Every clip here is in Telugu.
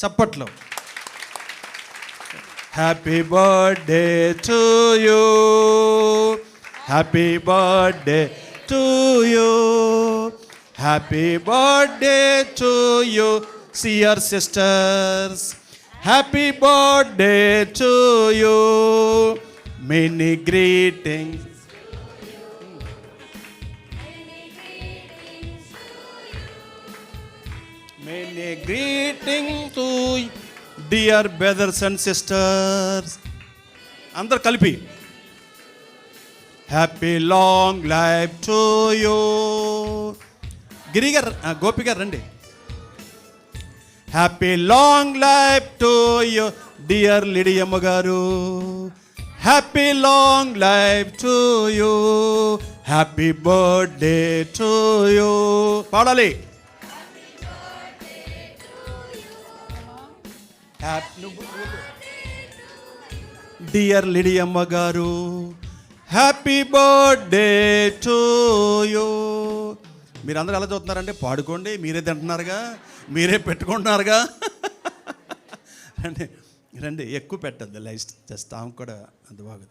చప్పట్లో. Happy birthday to you happy birthday to you happy birthday to you dear sisters happy birthday to you many greetings Many greetings to dear brothers and sisters. అందరు కలిపి. Happy long life to you Giri garu Gopi garu రండి. Happy long life to you dear Lidiyamma garu happy long life to you happy birthday to you పాడాలి. Dear Lidiyamma garu happy birthday to you మీరందరూ ఎలా చదువుతున్నారంటే పాడుకోండి మీరే తింటున్నారుగా మీరే పెట్టుకుంటున్నారుగా. రండి రండి ఎక్కువ పెట్టద్దు లైస్ట్ జస్ట్ ఆమె కూడా అంత బాగుంది.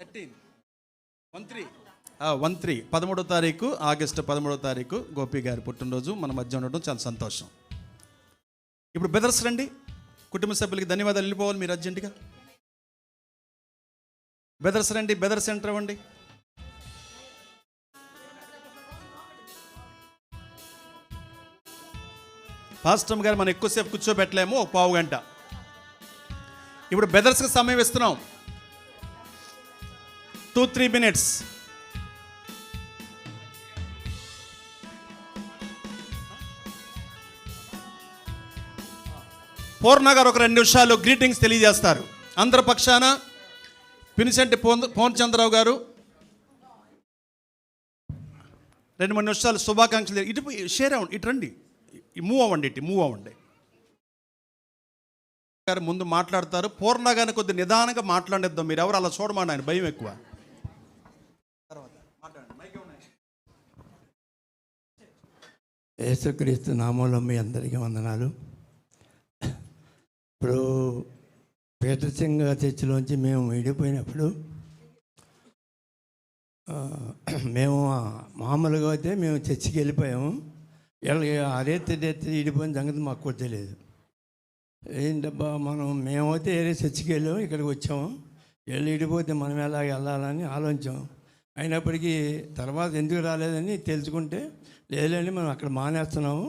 Thirteen. One three one three. పదమూడో తారీఖు ఆగస్టు పదమూడో తారీఖు గోపి గారి పుట్టినరోజు. మన మధ్య ఉండడం చాలా సంతోషం. ఇప్పుడు బెదర్స్ రండి. కుటుంబ సభ్యులకి ధన్యవాదాలు వెళ్ళిపోవాలి మీరు అర్జెంటుగా. బెదర్స్ రండి బెదర్ సెంటర్ అవ్వండి. పాస్టమ్ గారు మనం ఎక్కువసేపు కూర్చోబెట్టలేము ఒక పావు గంట. ఇప్పుడు బెదర్స్కి సమయం ఇస్తున్నాం. Two three minutes. పూర్ణ గారు ఒక రెండు నిమిషాలు గ్రీటింగ్స్ తెలియజేస్తారు. అందరి పక్షాన పినిసెంటి పోన్ చంద్రరావు గారు రెండు మూడు నిమిషాలు శుభాకాంక్షలు ఇటు షేర్ అవ్వండి ఇటు రండి. మూవ్ అవ్వండి ఇటు మూవ్ అవ్వండి. గారు ముందు మాట్లాడతారు. పూర్ణ గారిని కొద్ది నిదానంగా మాట్లాడేద్దాం మీరు ఎవరు అలా చూడమని ఆయన భయం ఎక్కువ. యేసుక్రీస్తు నామంలో మీ అందరికీ వందనాలు. ఇప్పుడు పీటర్ చర్చిలోంచి మేము విడిపోయినప్పుడు మేము మామూలుగా అయితే మేము చర్చికి వెళ్ళిపోయాము. వీళ్ళకి అరేత్తి రేత్తి విడిపోయిన సంగతి మాకు కూడా తెలియదు. ఏంటబ్బా మనం మేమైతే ఏరే చర్చికి వెళ్ళాము ఇక్కడికి వచ్చాము. వెళ్ళి విడిపోతే మనం ఎలా వెళ్ళాలని ఆలోచించాం అయినప్పటికీ తర్వాత ఎందుకు రాలేదని తెలుసుకుంటే లేదండి మనం అక్కడ మానేస్తున్నాము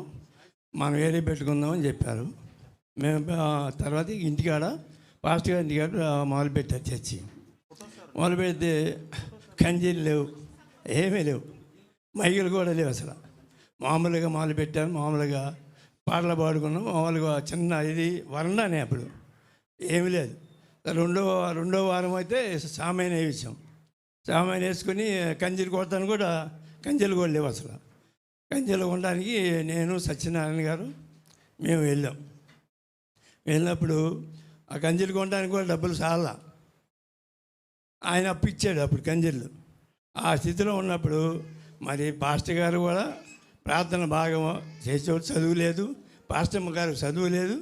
మనం వేరే పెట్టుకుందామని చెప్పారు. మేము తర్వాత ఇంటికాడ పాస్టర్ గారి ఇంటికాడ ఆ, మొదలు పెట్టారు చర్చి. మొదలు పెడితే కంజీలు లేవు ఏమీ లేవు మైకులు కూడా లేవు అసలు. మామూలుగా మొదలు పెట్టాను మామూలుగా పాటలు పాడుకున్నాం మామూలుగా చిన్న ఇది వరండానే అప్పుడు. ఏమీ లేదు. రెండో రెండో వారం అయితే సామాన్ వేసాం. సామాన్ వేసుకుని కంజీలు కొడతాను కూడా కంజీలు కూడా లేవు అసలు. కంజీలు కొనడానికి నేను సత్యనారాయణ గారు మేము వెళ్ళాం. వెళ్ళినప్పుడు ఆ కంజీలు కొనడానికి కూడా డబ్బులు చాలా. ఆయన అప్పిచ్చాడు అప్పుడు కంజీలు. ఆ స్థితిలో ఉన్నప్పుడు మరి పాస్టర్ గారు కూడా ప్రార్థన బాగా చేసేవాడు చదువు లేదు పాస్టమ్మ గారు చదువు లేదు.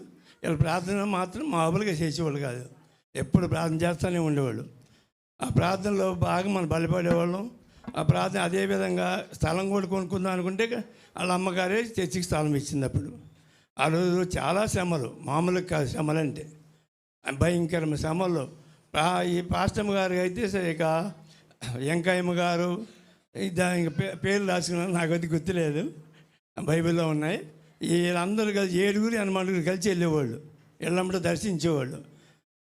వీళ్ళ ప్రార్థన మాత్రం మామూలుగా చేసేవాళ్ళు కాదు. ఎప్పుడు ప్రార్థన చేస్తూనే ఉండేవాళ్ళు. ఆ ప్రార్థనలో బాగా మనం బలపడేవాళ్ళం. ఆ ప్రార్థన అదేవిధంగా స్థలం కూడా కొనుక్కుందాం అనుకుంటే వాళ్ళ అమ్మగారే చర్చికి స్థలం ఇచ్చింది అప్పుడు. ఆ రోజు చాలా శ్రమలు మామూలుగా కాదు శ్రమలు అంటే భయంకరమైన శ్రమలు. ఈ పాస్టమ్ గారు అయితే సరే ఇక వెంకయ్యమ్మ గారు దానికి పే- పేర్లు రాసుకున్నాను నాకు అది గుర్తులేదు. బైబిల్లో ఉన్నాయి. వీళ్ళందరూ కలిసి ఏడుగురు ఎనమడుగురు కలిసి వెళ్ళేవాళ్ళు. వీళ్ళమ్మట దర్శించేవాళ్ళు.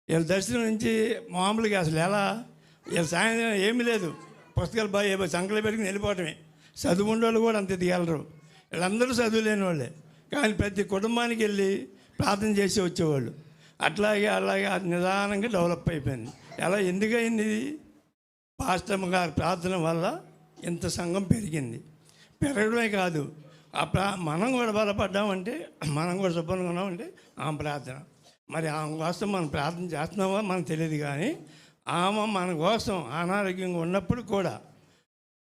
వీళ్ళ దర్శనం నుంచి మామూలుగా అసలు ఎలా? వీళ్ళ సాయంత్రం ఏమీ లేదు. పుస్తకాలు బాగా సంకలు పెట్టుకుని వెళ్ళిపోవటమే. చదువు ఉండేవాళ్ళు కూడా అంత దిగలరు. వీళ్ళందరూ చదువు లేని వాళ్ళే కానీ ప్రతి కుటుంబానికి వెళ్ళి ప్రార్థన చేసి వచ్చేవాళ్ళు. అట్లాగే అలాగే అది నిదానంగా డెవలప్ అయిపోయింది. ఎలా? ఎందుకయింది? ఇది పాస్టమ్ గారి ప్రార్థన వల్ల ఇంత సంఘం పెరిగింది. పెరగడమే కాదు ఆ ప్రా మనం కూడా బలపడ్డామంటే మనం కూడా శుభ్రంగా ఉన్నామంటే ఆమె ప్రార్థన. మరి ఆమె కోసం మనం ప్రార్థన చేస్తున్నామో మనకు తెలియదు కానీ ఆమె మన కోసం అనారోగ్యంగా ఉన్నప్పుడు కూడా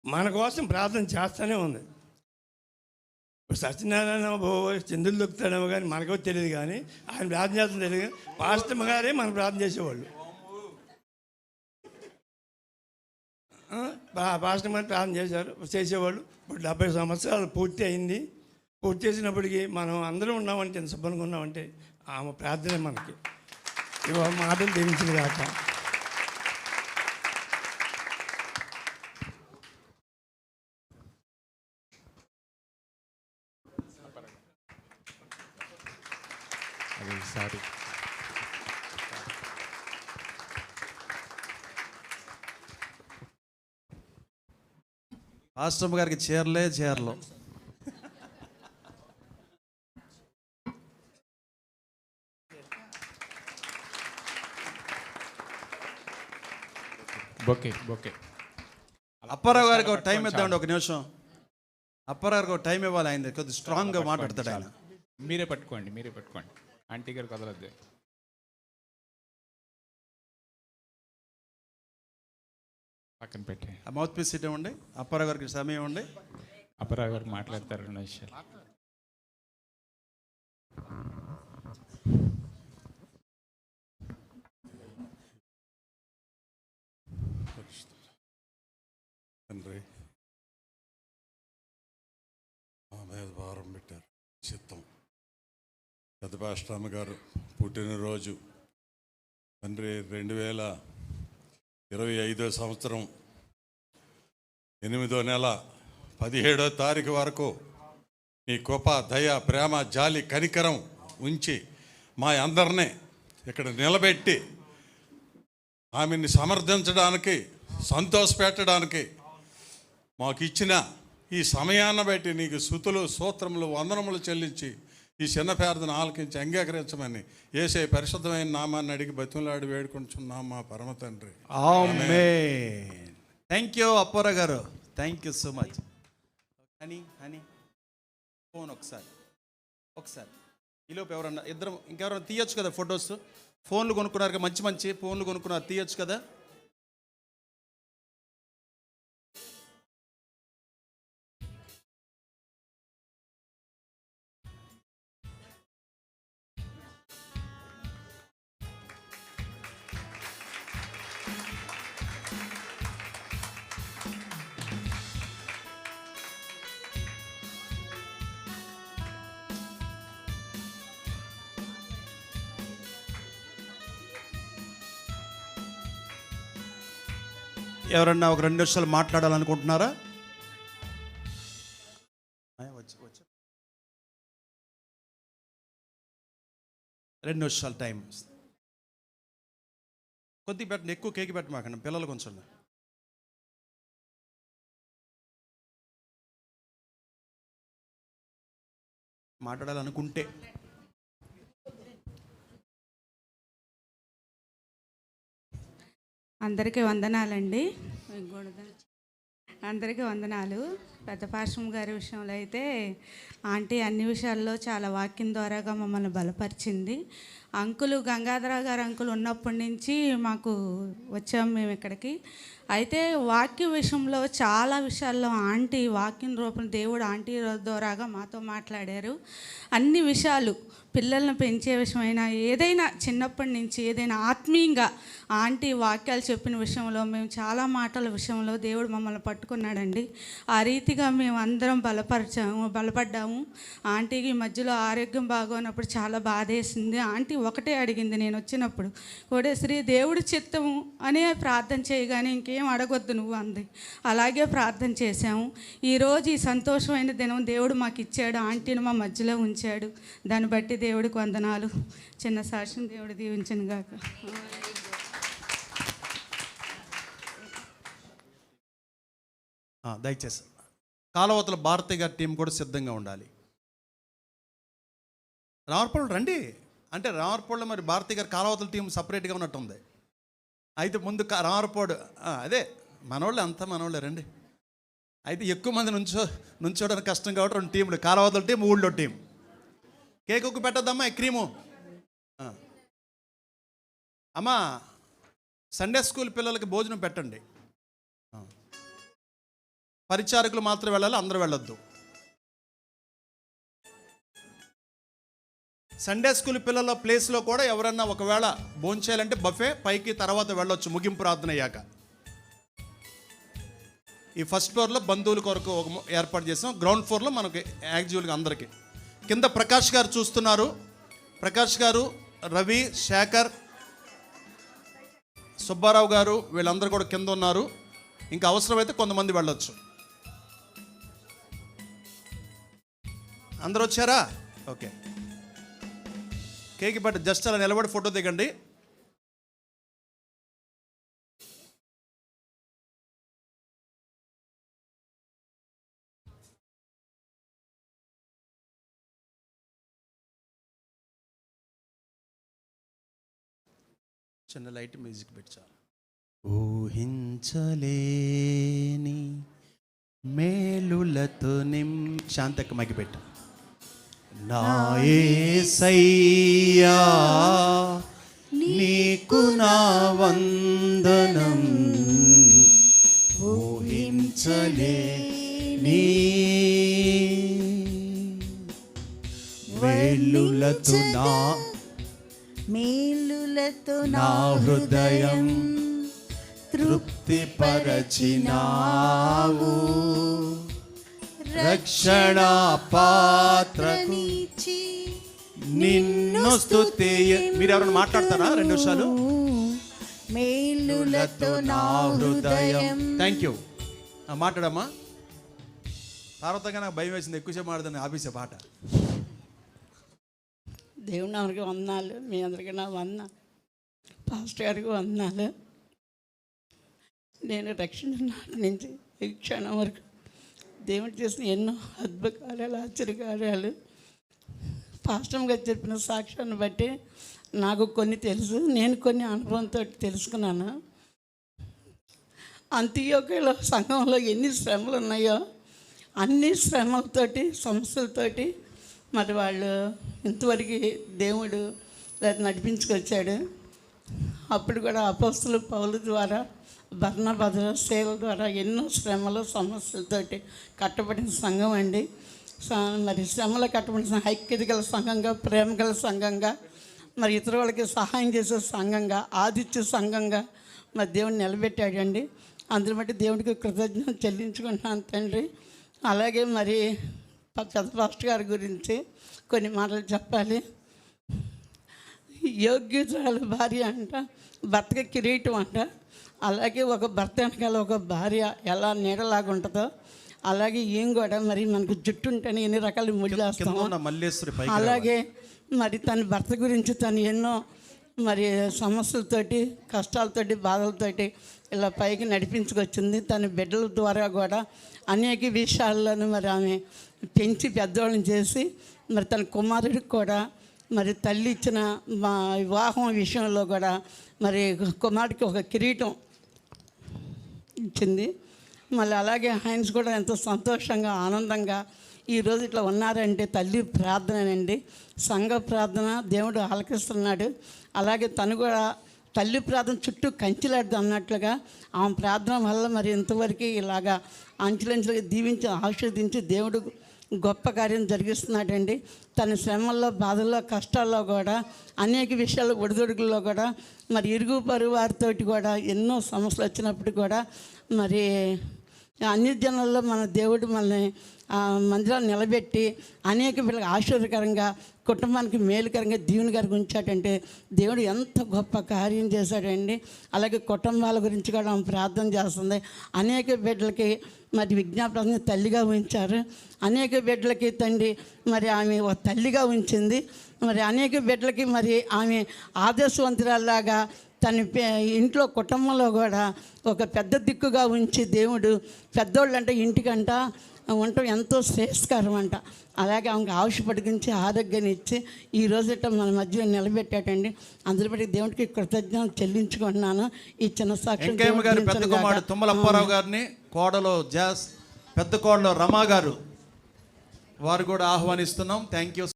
మన కోసం ప్రార్థన చేస్తూనే ఉంది. సత్యనారాయణ బాబు చంద్రులు దొక్కుతాడేమో కానీ మనకో తెలియదు కానీ ఆయన ప్రార్థన చేస్తుంది తెలియదు పాస్టమ్ గారే మనం ప్రార్థన చేసేవాళ్ళు. పా- పాస్టమ్ గారు ప్రార్థన చేశారు చేసేవాళ్ళు. ఇప్పుడు డెబ్బై సంవత్సరాలు పూర్తి అయింది. పూర్తి చేసినప్పటికీ మనం అందరం ఉన్నామంటే ఎంత శుభ్రంగా ఉన్నామంటే ఆమె ప్రార్థనే మనకి. ఇవాళ మాటలు దీవించింది కాక అది సారీ ఆశ్రమ గారికి చీరలే చీరలు. Bouquet bouquet. అప్పారావు గారికి ఒక టైం ఇద్దామండి ఒక నిమిషం. అప్పారావు గారికి ఒక టైం ఇవ్వాలి ఆయన కొద్దిగా స్ట్రాంగ్గా మాట్లాడతాడు ఆయన. మీరే పట్టుకోండి మీరే పట్టుకోండి. ఆంటీ గారు కదలద్దు. పక్కన పెట్టే ఆ మౌత్ పీస్ ఇట్ ఇవ్వండి. అప్పారావు గారికి సమయం ఇవ్వండి. అపరా గారు మాట్లాడతారు రెండు విషయాలు తండ్రి భారం పెట్టారు. చిత్తం పెద్దపాష్టామ గారు పుట్టినరోజు. తండ్రి రెండు వేల ఇరవై ఐదో సంవత్సరం ఎనిమిదో నెల పదిహేడో తారీఖు వరకు మీ కృప దయ ప్రేమ జాలి కనికరం ఉంచి మా అందరినీ ఇక్కడ నిలబెట్టి ఆమెని సమర్థించడానికి సంతోషపెట్టడానికి మాకు ఇచ్చిన ఈ సమయాన్ని బట్టి నీకు శృతులు సూత్రములు వందనములు చెల్లించి ఈ చిన్న ప్రార్థన ఆలకించి అంగీకరించమని ఏసే పరిశుద్ధమైన నామాన్ని అడిగి బతులాడి వేడుకుంటున్నాం మా పరమ తండ్రి. Thank you Apparao garu. Thank you so much honey honey. Phone ఒకసారి. ఒకసారి. ఈలోపు ఎవరన్నా ఇద్దరం ఇంకెవరన్నా తీయొచ్చు కదా ఫొటోస్? ఫోన్లు కొనుక్కున్నారు మంచి మంచి ఫోన్లు కొనుక్కున్నారు తీయొచ్చు కదా? ఎవరన్నా ఒక రెండు నిమిషాలు మాట్లాడాలనుకుంటున్నారా? రెండు నిమిషాలు టైం. కొద్దిగా పెట్టండి ఎక్కువ కేక్ పెట్టమాకండి పిల్లలు కొంచెం మాట్లాడాలనుకుంటే. అందరికీ వందనాలండి. అందరికీ వందనాలు. పెద్ద పాశ్రం గారి విషయంలో అయితే ఆంటీ అన్ని విషయాల్లో చాలా వాక్యం ద్వారాగా మమ్మల్ని బలపరిచింది. అంకులు గంగాధర గారు అంకులు ఉన్నప్పటి నుంచి మాకు వచ్చాము మేము ఇక్కడికి. అయితే వాక్య విషయంలో చాలా విషయాల్లో ఆంటీ వాక్యం రూపం దేవుడు ఆంటీ ద్వారాగా మాతో మాట్లాడారు. అన్ని విషయాలు పిల్లల్ని పెంచే విషయమైనా ఏదైనా చిన్నప్పటి నుంచి ఏదైనా ఆత్మీయంగా ఆంటీ వాక్యాలు చెప్పిన విషయంలో మేము చాలా మాటల విషయంలో దేవుడు మమ్మల్ని పట్టుకున్నాడండి. ఆ రీతిగా మేము అందరం బలపరిచాము బలపడ్డాము. ఆంటీకి మధ్యలో ఆరోగ్యం బాగోనప్పుడు చాలా బాధేసింది. ఆంటీ ఒకటే అడిగింది నేను వచ్చినప్పుడు కోడేశ్వరి దేవుడి చిత్తము అనే ప్రార్థన చేయగానే ఇంకేం అడగొద్దు నువ్వు అంది. అలాగే ప్రార్థన చేశాము. ఈరోజు ఈ సంతోషమైన దినం దేవుడు మాకు ఇచ్చాడు ఆంటీని మా మధ్యలో ఉంచాడు. దాన్ని బట్టి దేవుడికి వందనాలు. చిన్న సాక్ష్యం దేవుడు దీవించను గాక. దయచేసి. కాలవతల భారతి గారి టీం కూడా సిద్ధంగా ఉండాలి. రామర్పల్లి రండి. అంటే రామర్పల్లి మరి భారతి గారి కాలవతల టీం సపరేట్గా ఉన్నట్టుంది. అయితే ముందు కా- రామర్పాడు అదే మనోళ్ళు అంతా మనోళ్ళే రండి. అయితే ఎక్కువ మంది నుంచో నుంచోడానికి కష్టం కాబట్టి రెండు టీంలు కాలవతల టీం ఊళ్ళో టీం. కేక్ పెట్టద్దమ్మా క్రీము. అమ్మా సండే స్కూల్ పిల్లలకి భోజనం పెట్టండి. పరిచారకులు మాత్రం వెళ్ళాలి అందరూ వెళ్ళొద్దు. సండే స్కూల్ పిల్లల ప్లేస్లో కూడా ఎవరన్నా ఒకవేళ భోంచేయాలంటే బఫే పైకి తర్వాత వెళ్ళొచ్చు ముగింపు ప్రార్థన అయ్యాక. ఈ ఫస్ట్ ఫ్లోర్లో బంధువుల కొరకు ఒక ఏర్పాటు చేసాం గ్రౌండ్ ఫ్లోర్లో మనకి యాక్చువల్గా అందరికీ. కింద ప్రకాష్ గారు చూస్తున్నారు. ప్రకాష్ గారు రవి శేఖర్ సుబ్బారావు గారు వీళ్ళందరూ కూడా కింద ఉన్నారు. ఇంకా అవసరమైతే కొంతమంది వెళ్ళొచ్చు. అందరూ వచ్చారా? ఓకే. కేక్ బట్ జస్ట్ అలా నిలబడి ఫోటో దిగండి. చిన్న లైట్ మ్యూజిక్ పెట్టాలి ఊహించలేని మేలులతో నిం శాంతక్క మగి పెట్టు. నా యేసయ్యా నీకు నా వందనం. ఊహించలేని వేలులతో నా మేలులతో నా హృదయం తృప్తిపరచినావు. రక్షణ పాత్రకు నీచి నిన్ను స్తుతి మీరు ఎవరైనా మాట్లాడతారా రెండు నిమిషాలు? మేలులతో నా హృదయం. థ్యాంక్ యూ మాట్లాడమ్మా. తర్వాత నాకు భయం వేసింది ఎక్కువసేపు మాట్లాడదని ఆఫీసే పాట. దేవుని అందరికీ వందనాలు. మీ అందరికీ నా వంద పాస్టర్ గారికి వందనాలు నేను రక్షణ నాటి నుంచి ఈ క్షణం వరకు దేవుడు చేసిన ఎన్నో అద్భుత కార్యాలు ఆశ్చర్య కార్యాలు పాస్టర్ గారు చెప్పిన సాక్ష్యాన్ని బట్టి నాకు కొన్ని తెలుసు. నేను కొన్ని అనుభవంతో తెలుసుకున్నాను. అంత్యోకలో సంఘంలో ఎన్ని శ్రమలు ఉన్నాయో అన్ని శ్రమలతోటి సమస్యలతోటి మరి వాళ్ళు ఇంతవరకు దేవుడు నడిపించుకొచ్చాడు. అప్పుడు కూడా అపస్తులు పౌలు ద్వారా భర్ణభద్ర సేల ద్వారా ఎన్నో శ్రమలు సమస్యలతోటి కట్టబడిన సంఘం అండి. స- మరి శ్రమలు కట్టబడిన ఐక్యత గల సంఘంగా ప్రేమ గల సంఘంగా మరి ఇతరులకి సహాయం చేసే సంఘంగా ఆదిత్య సంఘంగా మరి దేవుడిని నిలబెట్టాడండి. అందుని బట్టి దేవుడికి కృతజ్ఞత చెల్లించుకుంటున్నాను తండ్రి. అలాగే మరి పెద్ద ఫాస్ట్ గారి గురించి కొన్ని మాటలు చెప్పాలి. యోగ్యతల భార్య అంట భర్తకి కిరీటం అంట. అలాగే ఒక భర్త వెనకాల ఒక భార్య ఎలా నీడలాగా ఉంటుందో అలాగే ఏం కూడా మరి మనకు జుట్టు ఉంటేనే ఎన్ని రకాల ముళ్ళు కింద వేస్తామో. ఉన్న మల్లేశ్వరి పైకి అలాగే మరి తన భర్త గురించి తను ఎన్నో మరి సమస్యలతోటి కష్టాలతోటి బాధలతోటి ఇలా పైకి నడిపించుకొచ్చింది. తన బిడ్డల ద్వారా కూడా అనేక విషయాల్లోనూ మరి ఆమె పెంచి పెద్దవాళ్ళని చేసి మరి తన కుమారుడికి కూడా మరి తల్లి ఇచ్చిన మా వివాహం విషయంలో కూడా మరి కుమారుడికి ఒక కిరీటం ఇచ్చింది. మళ్ళీ అలాగే ఆయన్స్ కూడా ఎంతో సంతోషంగా ఆనందంగా ఈరోజు ఇట్లా ఉన్నారంటే తల్లి ప్రార్థననండి. సంఘ ప్రార్థన దేవుడు ఆలకిస్తున్నాడు. అలాగే తను కూడా తల్లి ప్రార్థన చుట్టూ కంచిలాడు అన్నట్లుగా ఆమె ప్రార్థన వల్ల మరి ఇంతవరకు ఇలాగా అంచులంచులుగా దీవించి ఆశీర్వదించి దేవుడు గొప్ప కార్యం జరిగిస్తున్నాడండి. తన శ్రమల్లో బాధల్లో కష్టాల్లో కూడా అనేక విషయాలు ఒడిదొడుగుల్లో కూడా మరి ఇరుగు పరుగు వారితోటి కూడా ఎన్నో సమస్యలు వచ్చినప్పుడు కూడా మరి అన్ని జనాల్లో మన దేవుడు మనల్ని మందిరాన్ని మందిరాలు నిలబెట్టి అనేక పిల్లలకు ఆశ్చర్యకరంగా కుటుంబానికి మేలుకరంగా దీవునికరంగా ఉంచాడంటే దేవుడు ఎంత గొప్ప కార్యం చేశాడండి. అలాగే కుటుంబాల గురించి కూడా ఆమె ప్రార్థన చేస్తుంది. అనేక బిడ్డలకి మరి విజ్ఞాపన తల్లిగా ఉంచారు. అనేక బిడ్డలకి తండ్రి మరి ఆమె ఒక తల్లిగా ఉంచింది. మరి అనేక బిడ్డలకి మరి ఆమె ఆదర్శవంతురాల్లాగా తన పే- ఇంట్లో కుటుంబంలో కూడా ఒక పెద్ద దిక్కుగా ఉంచి దేవుడు పెద్దోళ్ళు అంటే ఇంటికంట ఉండటం ఎంతో శ్రేష్కరం అంట అలాగే ఆమెకు ఆవిషపడికించి ఆరోగ్యాన్ని ఇచ్చి ఈ రోజుట మన మధ్య నిలబెట్టాడండి. అందరి బట్టి దేవుడికి కృతజ్ఞత చెల్లించుకుంటున్నాను. ఈ చిన్న సాక్ష్యం గారి పెద్ద కుమారుడు తుమ్మల అప్పారావు గారిని కోడలో జాస్ పెద్ద కోడలో రమా గారు వారు కూడా ఆహ్వానిస్తున్నాం. థ్యాంక్ యూ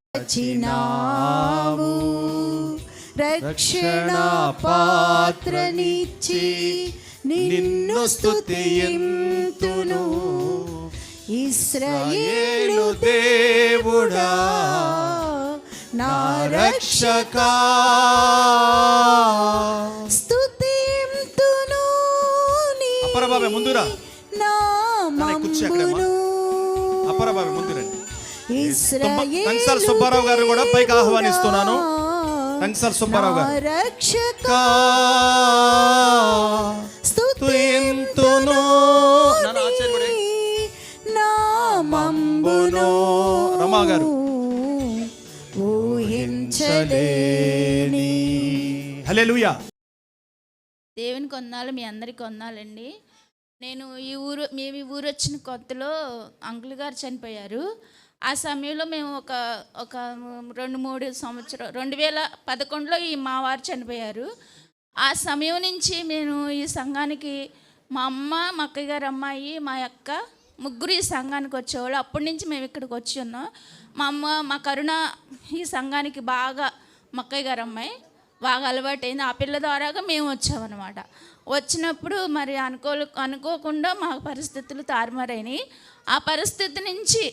రక్షణ పాత్రనిచ్చి నిన్ను స్తుతియంతును. ఇస్రాయేలు దేవుడా నా రక్షక. స్తుతింతును నీ అపరబాబే ముందురా. నామమును అపరబాబు ముందు రండి ఇశ్రాయేలు తంగసాల సుబ్బారావు గారు కూడా పైకి ఆహ్వానిస్తున్నాను. తంగసాల సుబ్బారావు గారు నా రక్షక స్తుతింతును. నామంబును రమా గారు. ఊహించలేని హల్లెలూయా దేవుని కొన్నాళ్ళు మీ అందరికి కొన్నాలండి నేను ఈ ఊరు మేము ఈ ఊరు వచ్చిన కొత్తలో అంకుల్ గారు చనిపోయారు. ఆ సమయంలో మేము ఒక ఒక రెండు మూడు సంవత్సరం రెండు వేల పదకొండులో ఈ మా వారు చనిపోయారు. ఆ సమయం నుంచి నేను ఈ సంఘానికి మా అమ్మ మా అక్కయ్య గారు అమ్మాయి మా అక్క ముగ్గురు ఈ సంఘానికి వచ్చేవాళ్ళు. అప్పటి నుంచి మేము ఇక్కడికి వచ్చి ఉన్నాం. మా అమ్మ మా కరుణ ఈ సంఘానికి బాగా మా అక్కయ్య గారు అమ్మాయి బాగా అలవాటైంది. ఆ పిల్ల ద్వారాగా మేము వచ్చామన్నమాట. వచ్చినప్పుడు మరి అనుకో అనుకోకుండా మా పరిస్థితులు తారుమారైనాయి. ఆ పరిస్థితి నుంచి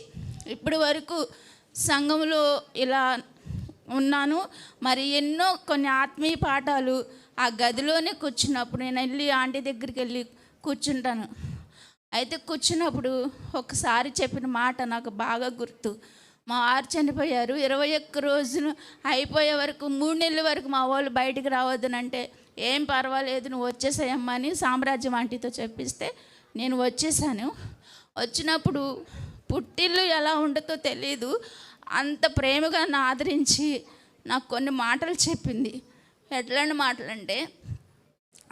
ఇప్పటి వరకు సంఘంలో ఇలా ఉన్నాను. మరి ఎన్నో కొన్ని ఆత్మీయ పాఠాలు ఆ గదిలోనే కూర్చున్నప్పుడు నేను వెళ్ళి ఆంటీ దగ్గరికి వెళ్ళి కూర్చుంటాను. అయితే కూర్చున్నప్పుడు ఒకసారి చెప్పిన మాట నాకు బాగా గుర్తు. మా వారు చనిపోయారు. ఇరవై ఒక్క రోజులు అయిపోయే వరకు మూడు నెలల వరకు మా వాళ్ళు బయటికి రావద్దనంటే ఏం పర్వాలేదు నువ్వు వచ్చేసాయమ్మా అని సామ్రాజ్యం ఆంటీతో చెప్పిస్తే నేను వచ్చేసాను. వచ్చినప్పుడు పుట్టిల్లు ఎలా ఉండదో తెలియదు అంత ప్రేమగా నన్ను ఆదరించి నాకు కొన్ని మాటలు చెప్పింది. ఎట్లాంటి మాటలు అంటే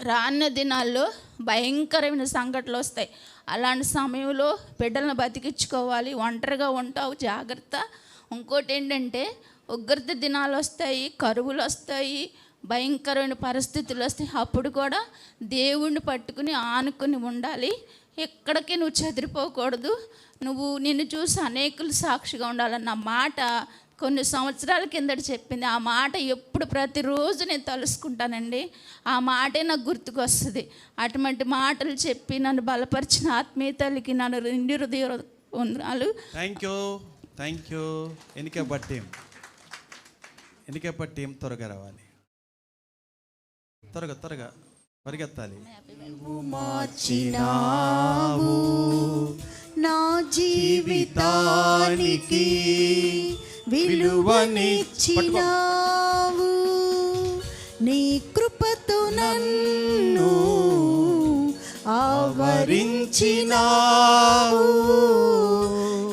రానున్న దినాల్లో భయంకరమైన సంఘటనలు వస్తాయి. అలాంటి సమయంలో బిడ్డలను బతికించుకోవాలి ఒంటరిగా ఉంటావు జాగ్రత్త. ఇంకోటి ఏంటంటే ఉగ్రత దినాలు వస్తాయి కరువులు వస్తాయి భయంకరమైన పరిస్థితులు వస్తాయి. అప్పుడు కూడా దేవుణ్ణి పట్టుకుని ఆనుకుని ఉండాలి. ఎక్కడికి నువ్వు చెదిరిపోకూడదు. నువ్వు నిన్ను చూసి అనేకులు సాక్షిగా ఉండాలన్న మాట కొన్ని సంవత్సరాల కిందట చెప్పింది. ఆ మాట ఎప్పుడు ప్రతిరోజు నేను తలుసుకుంటానండి. ఆ మాటే నాకు గుర్తుకొస్తుంది. అటువంటి మాటలు చెప్పి నన్ను బలపరిచిన ఆత్మీయతలకి నన్ను రెండు హృదయ వందనాలు. థ్యాంక్ యూ థ్యాంక్ యూ ఎన్నికే పట్టీం ఎన్నికే పట్టీం త్వరగా రావాలి. త్వరగా త్వరగా. పరిగెత్తాలి. మార్చినావు నా జీవితానికి విలువనిచ్చినావు. నీ కృపతో నన్ను ఆవరించినావు.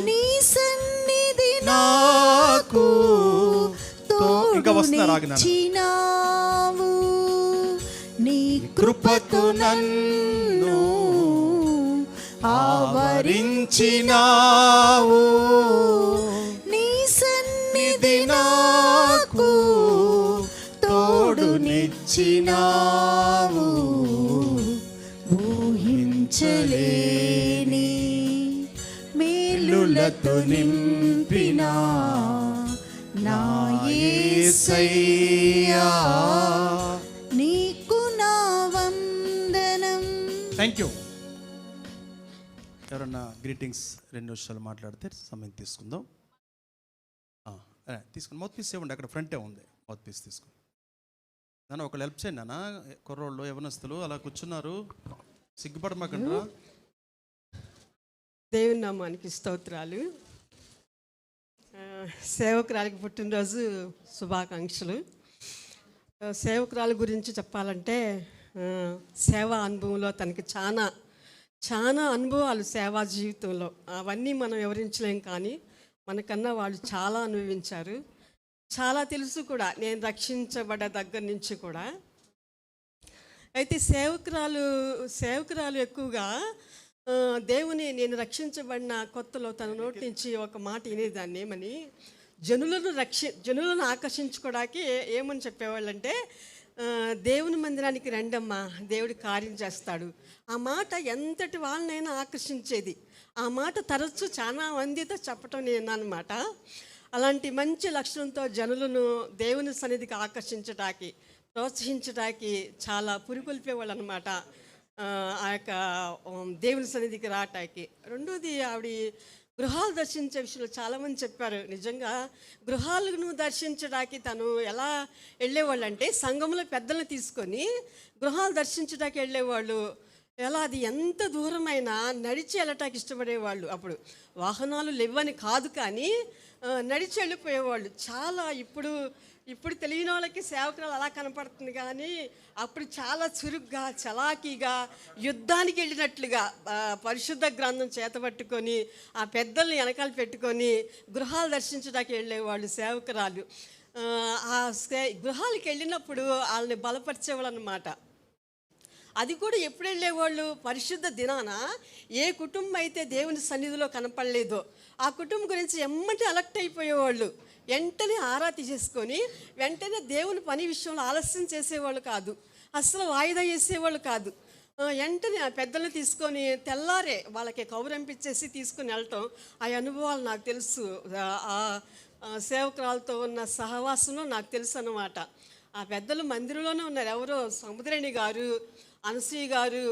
నీ సన్నిధి నాకు ఇంకా వస్తున్నారు, కృపతో నన్ను ఆవరించినావు. నీ సన్నిధి నాకు తోడునిచ్చినావు. ఊహించలేని మేలులతో నింపినా నా యేసయ్యా. థ్యాంక్ యూ ఎవరన్నా గ్రీటింగ్స్ రెండు నిమిషాలు మాట్లాడితే సమయం తీసుకుందాం. తీసుకుని మౌత్ పీస్ ఇవ్వండి అక్కడ ఫ్రంటే ఉంది. మౌత్ పీస్ తీసుకుని. నాన్న ఒకళ్ళు హెల్ప్ చేయండి నాన్న. కుర్రోళ్ళు యవనస్తులు అలా కూర్చున్నారు. సిగ్గుపడమాకండ్రా. దేవుని నామానికి స్తోత్రాలు. సేవకురాలికి పుట్టినరోజు శుభాకాంక్షలు. సేవకురాల గురించి చెప్పాలంటే సేవా అనుభవంలో తనకి చాలా చాలా అనుభవాలు సేవా జీవితంలో. అవన్నీ మనం వివరించలేం కానీ మనకన్నా వాళ్ళు చాలా అనుభవించారు. చాలా తెలుసు కూడా నేను రక్షించబడ్డ దగ్గర నుంచి కూడా. అయితే సేవకురాలు సేవకురాలు ఎక్కువగా దేవుని నేను రక్షించబడిన కొత్తలో తన నోటి నుంచి ఒక మాట వినేదాన్ని ఏమని జనులను రక్షి జనులను ఆకర్షించుకోవడానికి ఏమని చెప్పేవాళ్ళంటే దేవుని మందిరానికి రండమ్మా దేవుడి కార్యం చేస్తాడు. ఆ మాట ఎంతటి వాళ్ళనైనా ఆకర్షించేది. ఆ మాట తరచు చాలా మందితో చెప్పటం నేను అనమాట అలాంటి మంచి లక్షణంతో జనులను దేవుని సన్నిధికి ఆకర్షించటానికి ప్రోత్సహించడానికి చాలా పురికొల్పేవాళ్ళు అనమాట ఆ యొక్క దేవుని సన్నిధికి రావటానికి. రెండోది ఆవిడ గృహాలు దర్శించే విషయంలో చాలామంది చెప్పారు నిజంగా గృహాలను దర్శించడానికి తను ఎలా వెళ్ళేవాళ్ళు అంటే సంఘంలో పెద్దలను తీసుకొని గృహాలు దర్శించడానికి వెళ్ళేవాళ్ళు. ఎలా అది ఎంత దూరమైనా నడిచి వెళ్ళటానికి ఇష్టపడేవాళ్ళు. అప్పుడు వాహనాలు లేవని కాదు కానీ నడిచి వెళ్ళిపోయేవాళ్ళు. చాలా ఇప్పుడు ఇప్పుడు తెలియని వాళ్ళకి సేవకురాలు అలా కనపడుతుంది కానీ అప్పుడు చాలా చురుగ్గా చలాకీగా యుద్ధానికి వెళ్ళినట్లుగా పరిశుద్ధ గ్రంథం చేతపట్టుకొని ఆ పెద్దల్ని వెనకాల పెట్టుకొని గృహాలు దర్శించడానికి వెళ్ళేవాళ్ళు సేవకురాలు. ఆ, సే- గృహాలకు వెళ్ళినప్పుడు వాళ్ళని బలపరిచేవాళ్ళు అనమాట అది కూడా ఎప్పుడు వెళ్ళేవాళ్ళు పరిశుద్ధ దినాన ఏ కుటుంబం అయితే దేవుని సన్నిధిలో కనపడలేదో ఆ కుటుంబం గురించి ఎమ్మటి అలర్ట్ అయిపోయేవాళ్ళు. వెంటనే ఆరాతి చేసుకొని వెంటనే దేవుని పని విషయంలో ఆలస్యం చేసేవాళ్ళు కాదు. అసలు వాయిదా వేసేవాళ్ళు కాదు. వెంటనే ఆ పెద్దలు తీసుకొని తెల్లారే వాళ్ళకి కౌరంపించేసి తీసుకుని వెళ్ళటం ఆ అనుభవాలు నాకు తెలుసు. ఆ- ఆ సేవకురాలతో ఉన్న సహవాసంలో నాకు తెలుసు అన్నమాట. ఆ పెద్దలు మందిరంలోనే ఉన్నారు. ఎవరో సముద్రేణి గారు అనసూయ గారు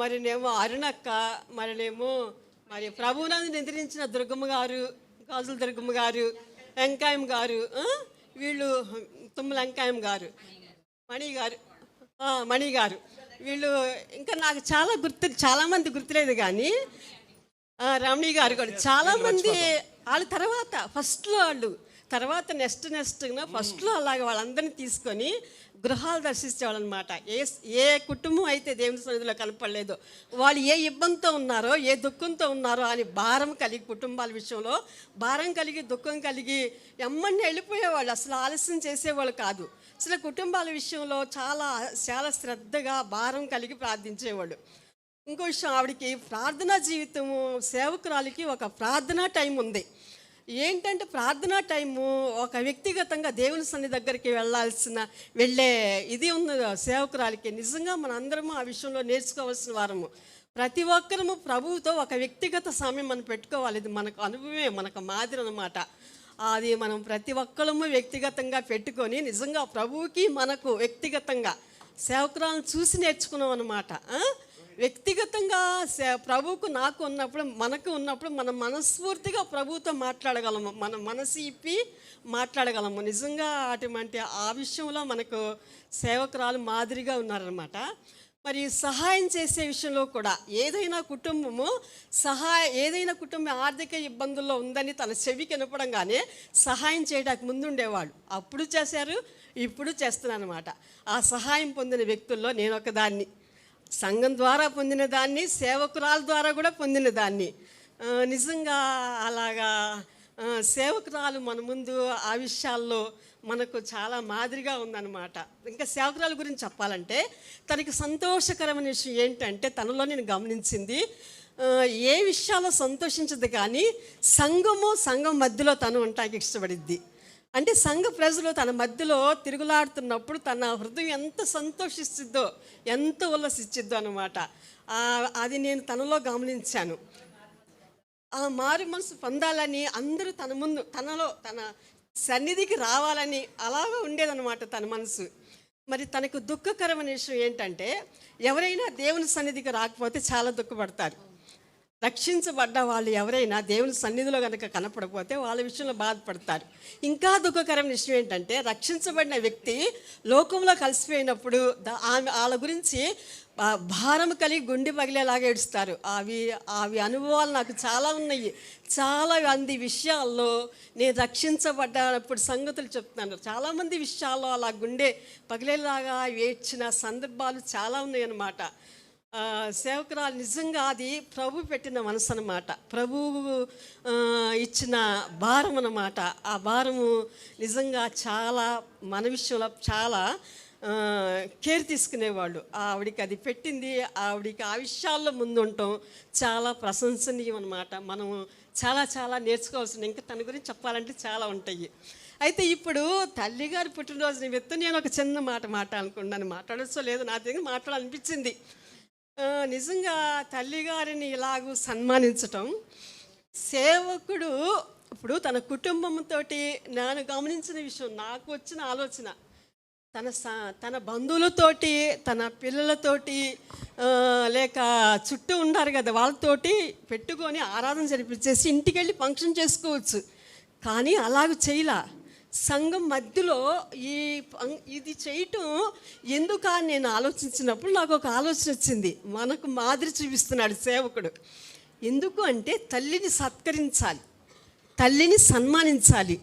మరినేమో అరుణక్క మరినేమో మరి ప్రభునందు నిద్రించిన దుర్గమ్మ గారు గాజుల దుర్గమ్మ గారు వెంకాయం గారు వీళ్ళు తుమ్మల వెంకాయం గారు మణి గారు మణి గారు. వీళ్ళు ఇంకా నాకు చాలా గుర్తు చాలామంది గుర్తులేదు కానీ రమణి గారు కూడా. చాలా మంది వాళ్ళ తర్వాత ఫస్ట్లో వాళ్ళు తర్వాత నెక్స్ట్ నెక్స్ట్గా ఫస్ట్లో అలాగే వాళ్ళందరినీ తీసుకొని గృహాలు దర్శించేవాళ్ళు అనమాట ఏ ఏ కుటుంబం అయితే దేవుని సన్నిధిలో కనపడలేదు వాళ్ళు ఏ ఇబ్బందితో ఉన్నారో ఏ దుఃఖంతో ఉన్నారో అని భారం కలిగి కుటుంబాల విషయంలో భారం కలిగి దుఃఖం కలిగి ఎమ్మని వెళ్ళిపోయేవాళ్ళు. అసలు ఆలస్యం చేసేవాళ్ళు కాదు. అసలు కుటుంబాల విషయంలో చాలా చాలా శ్రద్ధగా భారం కలిగి ప్రార్థించేవాళ్ళు. ఇంకో విషయం ఆవిడకి ప్రార్థనా జీవితము సేవకురాలికి ఒక ప్రార్థనా టైం ఉంది. ఏంటంటే ప్రార్థనా టైము ఒక వ్యక్తిగతంగా దేవుని సన్ని దగ్గరికి వెళ్ళాల్సిన వెళ్ళే ఇది ఉంది సేవకురాలికి నిజంగా మన అందరము ఆ విషయంలో నేర్చుకోవాల్సిన వారము. ప్రతి ఒక్కరము ప్రభువుతో ఒక వ్యక్తిగత సమయం మనం పెట్టుకోవాలి. ఇది మనకు అనుభవమే మనకు మాదిరి అనమాట అది మనం ప్రతి ఒక్కరము వ్యక్తిగతంగా పెట్టుకొని నిజంగా ప్రభువుకి మనకు వ్యక్తిగతంగా సేవకురాలను చూసి నేర్చుకున్నాం అనమాట వ్యక్తిగతంగా సే- ప్రభువుకు నాకు ఉన్నప్పుడు మనకు ఉన్నప్పుడు మనం మనస్ఫూర్తిగా ప్రభువుతో మాట్లాడగలము. మన మనసు ఇప్పి మాట్లాడగలము. నిజంగా అటువంటి ఆ విషయంలో మనకు సేవకురాలు మాదిరిగా ఉన్నారనమాట మరి సహాయం చేసే విషయంలో కూడా ఏదైనా కుటుంబము సహాయ ఏదైనా కుటుంబం ఆర్థిక ఇబ్బందుల్లో ఉందని తన చెవికి వినపడంగానే సహాయం చేయడానికి ముందుండేవాడు. అప్పుడు చేశారు ఇప్పుడు చేస్తున్నాను అనమాట ఆ సహాయం పొందిన వ్యక్తుల్లో నేను ఒకదాన్ని. సంఘం ద్వారా పొందిన దాన్ని సేవకురాల ద్వారా కూడా పొందిన దాన్ని. నిజంగా అలాగా సేవకురాలు మన ముందు ఆ విషయాల్లో మనకు చాలా మాదిరిగా ఉందన్నమాట. ఇంకా సేవకురాల గురించి చెప్పాలంటే తనకి సంతోషకరమైన విషయం ఏంటంటే తనలో నేను గమనించింది ఏ విషయాల్లో సంతోషించదు కానీ సంఘము సంఘం మధ్యలో తను ఉంటానికి ఇష్టపడిద్ది. అంటే సంఘ ప్రజలు తన మధ్యలో తిరుగులాడుతున్నప్పుడు తన హృదయం ఎంత సంతోషిస్తుందో ఎంత ఉల్లసిచ్చిద్దో అనమాట అది నేను తనలో గమనించాను. ఆ మారు మనసు పొందాలని అందరూ తన ముందు తనలో తన సన్నిధికి రావాలని అలాగా ఉండేదన్నమాట తన మనసు. మరి తనకు దుఃఖకరమైన విషయం ఏంటంటే ఎవరైనా దేవుని సన్నిధికి రాకపోతే చాలా దుఃఖపడతారు. రక్షించబడ్డ వాళ్ళు ఎవరైనా దేవుని సన్నిధిలో కనుక కనపడకపోతే వాళ్ళ విషయంలో బాధపడతారు. ఇంకా దుఃఖకరమైన విషయం ఏంటంటే రక్షించబడిన వ్యక్తి లోకంలో కలిసిపోయినప్పుడు ఆమె వాళ్ళ గురించి భారం కలిగి గుండె పగిలేలాగా ఏడుస్తారు. అవి అవి అనుభవాలు నాకు చాలా ఉన్నాయి. చాలా మంది విషయాల్లో నేను రక్షించబడ్డప్పుడు సంగతులు చెప్తున్నాను. చాలామంది విషయాల్లో అలా గుండె పగిలేలాగా ఏడ్చిన సందర్భాలు చాలా ఉన్నాయి అన్నమాట సేవకురాలు నిజంగా అది ప్రభు పెట్టిన మనసు అనమాట ప్రభువు ఇచ్చిన భారం అన్నమాట. ఆ భారము నిజంగా చాలా మన విషయంలో చాలా కేర్ తీసుకునేవాళ్ళు. ఆవిడికి అది పెట్టింది ఆవిడికి ఆ విషయాల్లో ముందుంటాం. చాలా ప్రశంసనీయం అనమాట మనం చాలా చాలా నేర్చుకోవాల్సిన ఇంకా తన గురించి చెప్పాలంటే చాలా ఉంటాయి. అయితే ఇప్పుడు తల్లిగారి పుట్టినరోజు నిమిత్తం నేను ఒక చిన్న మాట మాట్లాడుకున్నాను. మాట్లాడచ్చో లేదు నా దగ్గర మాట్లాడాలనిపించింది. నిజంగా తల్లిగారిని ఇలాగూ సన్మానించటం సేవకుడు ఇప్పుడు తన కుటుంబంతో నేను గమనించిన విషయం నాకు వచ్చిన ఆలోచన. తన స- తన బంధువులతోటి తన పిల్లలతోటి లేక చుట్టూ ఉన్నారు కదా వాళ్ళతోటి పెట్టుకొని ఆరాధన జరిపించేసి ఇంటికి వెళ్ళి ఫంక్షన్ చేసుకోవచ్చు. కానీ అలాగ చేయలా. సంఘం మధ్యలో ఈ ఇది చేయటం ఎందుకు అని నేను ఆలోచించినప్పుడు నాకు ఒక ఆలోచన వచ్చింది. మనకు మాదిరి చూపిస్తున్నాడు సేవకుడు. ఎందుకు అంటే తల్లిని సత్కరించాలి. తల్లిని సన్మానించాలి.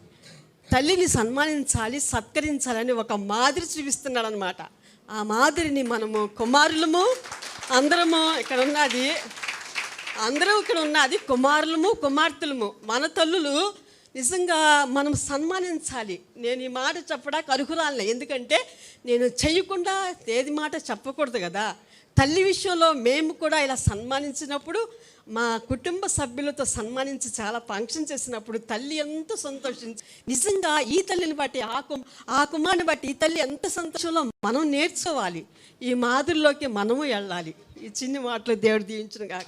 తల్లిని సన్మానించాలి సత్కరించాలని ఒక మాదిరి చూపిస్తున్నాడు అనమాట ఆ మాదిరిని మనము కుమారులము అందరము ఇక్కడ ఉన్నది అందరూ ఇక్కడ ఉన్నది కుమారులము కుమార్తెలము. మన తల్లులు నిజంగా మనం సన్మానించాలి. నేను ఈ మాట చెప్పడానికి అర్హురాలే ఎందుకంటే నేను చేయకుండా ఏది మాట చెప్పకూడదు కదా. తల్లి విషయంలో మేము కూడా ఇలా సన్మానించినప్పుడు మా కుటుంబ సభ్యులతో సన్మానించి చాలా ఫంక్షన్ చేసినప్పుడు తల్లి ఎంత సంతోషించి నిజంగా ఈ తల్లిని బట్టి ఆ కుమ ఆ కుమార్ని బట్టి ఈ తల్లి ఎంత సంతోషంలో మనం నేర్చుకోవాలి. ఈ మాదిరిలోకి మనము వెళ్ళాలి. ఈ చిన్ని మాటలు దేవుడు దీవించిన కాక